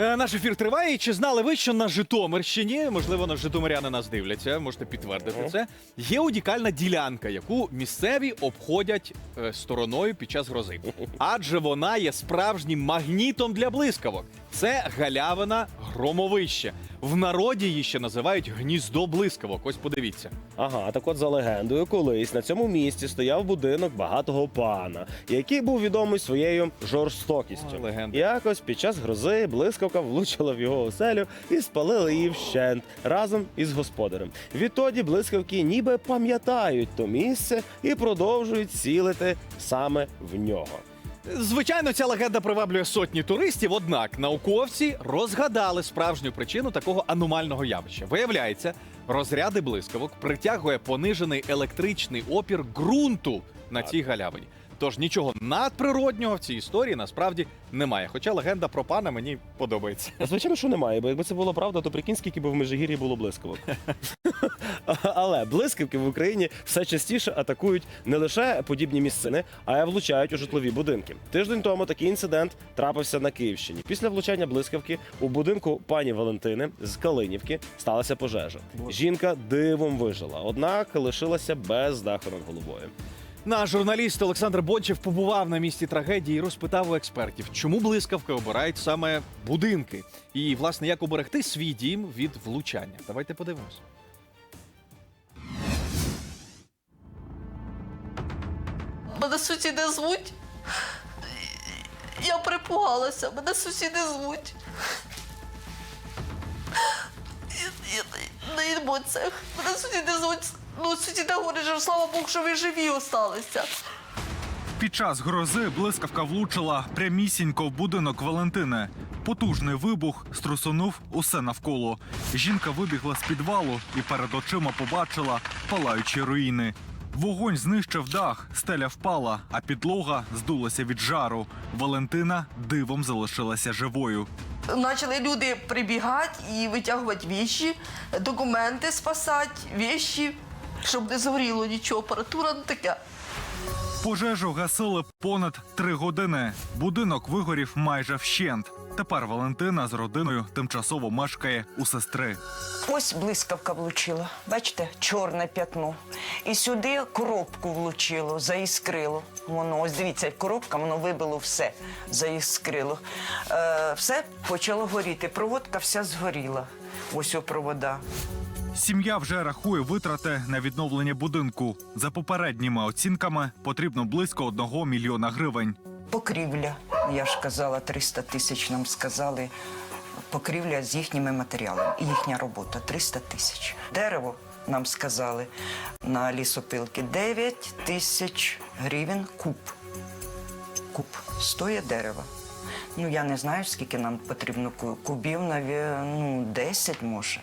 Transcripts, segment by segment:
Е, Наш ефір триває. І Чи знали ви, що на Житомирщині, можливо, на Житомиряни нас дивляться, можете підтвердити це. Є унікальна ділянка, яку місцеві обходять е, стороною під час грози. Адже вона є справжнім магнітом для блискавок. Це галявина громовище. В народі її ще називають гніздо блискавок. Ось подивіться. Ага, так от за легендою, колись на цьому місці стояв будинок багатого пана, який був відомий своєю жорстокістю. Ой, легенда. Якось під час грози блискавка влучила в його оселю і спалила її вщент разом із господарем. Відтоді блискавки ніби пам'ятають то місце і продовжують цілити саме в нього. Звичайно, ця легенда приваблює сотні туристів, однак науковці розгадали справжню причину такого аномального явища. Виявляється, розряди блискавок притягує понижений електричний опір ґрунту на цій галявині. Тож нічого надприроднього в цій історії насправді немає. Хоча легенда про пана мені подобається. Звичайно, що немає, бо якби це було правда, то прикинь, скільки би в Межигір'ї було блискавок. Але блискавки в Україні все частіше атакують не лише подібні місцини, а й влучають у житлові будинки. Тиждень тому такий інцидент трапився на Київщині. Після влучання блискавки у будинку пані Валентини з Калинівки сталася пожежа. Жінка дивом вижила, однак лишилася без даху над головою. Наш журналіст Олександр Бончев побував на місці трагедії і розпитав у експертів, чому блискавки обирають саме будинки, і власне як оберегти свій дім від влучання. Давайте подивимось. Мене сусіди звуть. Я припугалася, мене сусіди звуть. На емоціях. Мене сусіди звуть. Ну, сусіди говорять, що слава Богу, що ви живі осталися. Під час грози блискавка влучила прямісінько в будинок Валентини. Потужний вибух струсунув усе навколо. Жінка вибігла з підвалу і перед очима побачила палаючі руїни. Вогонь знищив дах, стеля впала, а підлога здулася від жару. Валентина дивом залишилася живою. Почали люди прибігати і витягувати віші, документи спасати, віші, щоб не згоріло нічого, апаратура не таке. Пожежу гасили понад три години. Будинок вигорів майже вщент. Тепер Валентина з родиною тимчасово мешкає у сестри. Ось блискавка влучила. Бачите, чорне п'ятно. І сюди коробку влучило, заіскрило. Воно, ось дивіться, коробка, воно вибило все, заіскрило. Е, все почало горіти. Проводка вся згоріла. Ось о провода. Сім'я вже рахує витрати на відновлення будинку. За попередніми оцінками потрібно близько одного мільйона гривень. Покрівля, я ж казала, 300 тисяч нам сказали. Покрівля з їхніми матеріалами. Їхня робота 300 тисяч. Дерево нам сказали на лісопилки 9 тисяч гривень куб. Куб стоїть дерево. Ну я не знаю, скільки нам потрібно кубів, наві- ну, 10 може.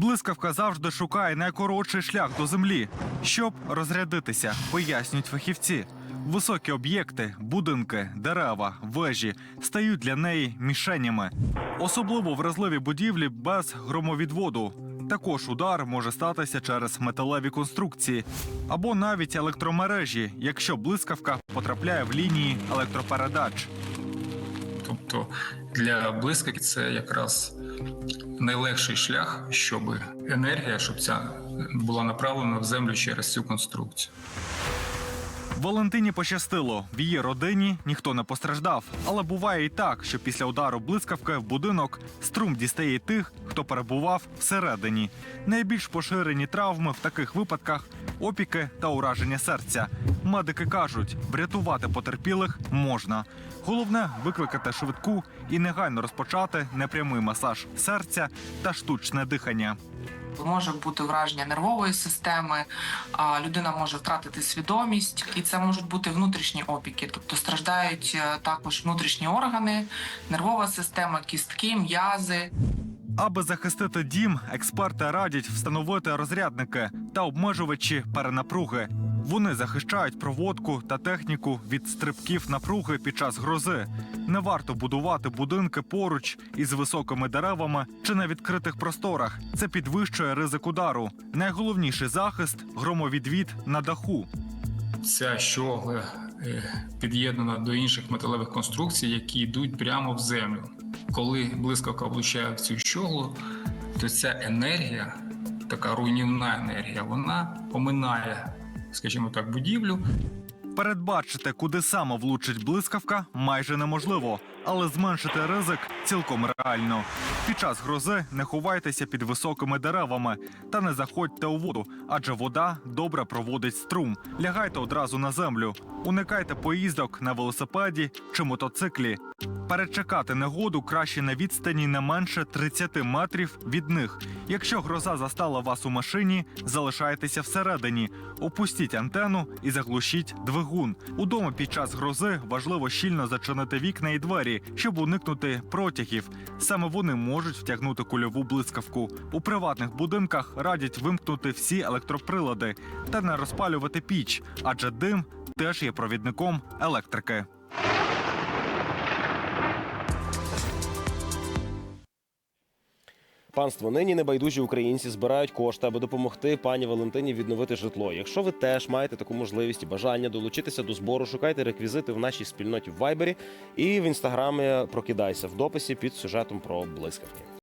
Блискавка завжди шукає найкоротший шлях до землі, щоб розрядитися, пояснюють фахівці. Високі об'єкти, будинки, дерева, вежі стають для неї мішенями. Особливо вразливі будівлі без громовідводу. Також удар може статися через металеві конструкції або навіть електромережі, якщо блискавка потрапляє в лінії електропередач. Тобто для блискавки це якраз найлегший шлях, щоб енергія, щоб ця була направлена в землю через цю конструкцію. Валентині пощастило. В її родині ніхто не постраждав. Але буває і так, що після удару блискавки в будинок струм дістає тих, хто перебував всередині. Найбільш поширені травми в таких випадках опіки та ураження серця. Медики кажуть, врятувати потерпілих можна. Головне викликати швидку і негайно розпочати непрямий масаж серця та штучне дихання. Може бути враження нервової системи, людина може втратити свідомість, і це можуть бути внутрішні опіки, тобто страждають е, також внутрішні органи, нервова система, кістки, м'язи. Аби захистити дім, експерти радять встановити розрядники та обмежувачі перенапруги. Вони захищають проводку та техніку від стрибків напруги під час грози. Не варто будувати будинки поруч із високими деревами чи на відкритих просторах. Це підвищує ризик удару. Найголовніший захист громовідвід на даху. Ця щогла е, під'єднана до інших металевих конструкцій, які йдуть прямо в землю. Коли блискавка влучає в цю щоглу, то ця енергія, така руйнівна енергія, вона поминає, скажімо так, будівлю Передбачити, куди саме влучить блискавка, майже неможливо, але зменшити ризик цілком реально. Під час грози не ховайтеся під високими деревами та не заходьте у воду, адже вода добре проводить струм. Лягайте одразу на землю, уникайте поїздок на велосипеді чи мотоциклі. Перечекати негоду краще на відстані не менше 30 метрів від них. Якщо гроза застала вас у машині, залишайтеся всередині, опустіть антенну і заглушіть двигун. Удома під час грози важливо щільно зачинити вікна і двері, щоб уникнути протягів. Саме вони можуть втягнути кульову блискавку. У приватних будинках радять вимкнути всі електроприлади та не розпалювати піч, адже дим теж є провідником електрики. Панство, нині небайдужі українці збирають кошти, аби допомогти пані Валентині відновити житло. Якщо ви теж маєте таку можливість і бажання долучитися до збору, шукайте реквізити в нашій спільноті в Вайбері і в інстаграмі прокидайся в дописі під сюжетом про блискавки.